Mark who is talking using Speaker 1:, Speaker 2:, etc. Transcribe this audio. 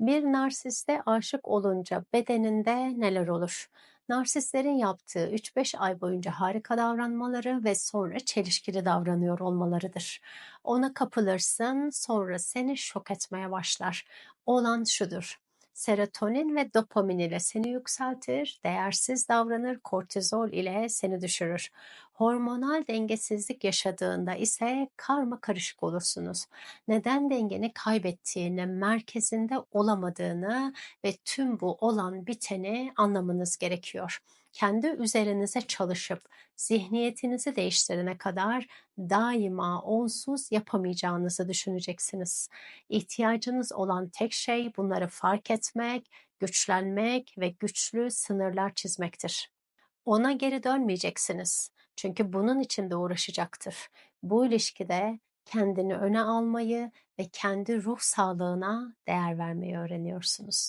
Speaker 1: Bir narsiste aşık olunca bedeninde neler olur? Narsistlerin yaptığı 3-5 ay boyunca harika davranmaları ve sonra çelişkili davranıyor olmalarıdır. Ona kapılırsın, sonra seni şok etmeye başlar. Olan şudur. Serotonin ve dopamin ile seni yükseltir, değersiz davranır, kortizol ile seni düşürür. Hormonal dengesizlik yaşadığında ise karma karışık olursunuz. Neden dengeni kaybettiğini, merkezinde olamadığını ve tüm bu olan biteni anlamanız gerekiyor. Kendi üzerinize çalışıp zihniyetinizi değiştirene kadar daima onsuz yapamayacağınızı düşüneceksiniz. İhtiyacınız olan tek şey bunları fark etmek, güçlenmek ve güçlü sınırlar çizmektir. Ona geri dönmeyeceksiniz. Çünkü bunun için de uğraşacaktır. Bu ilişkide kendini öne almayı ve kendi ruh sağlığına değer vermeyi öğreniyorsunuz.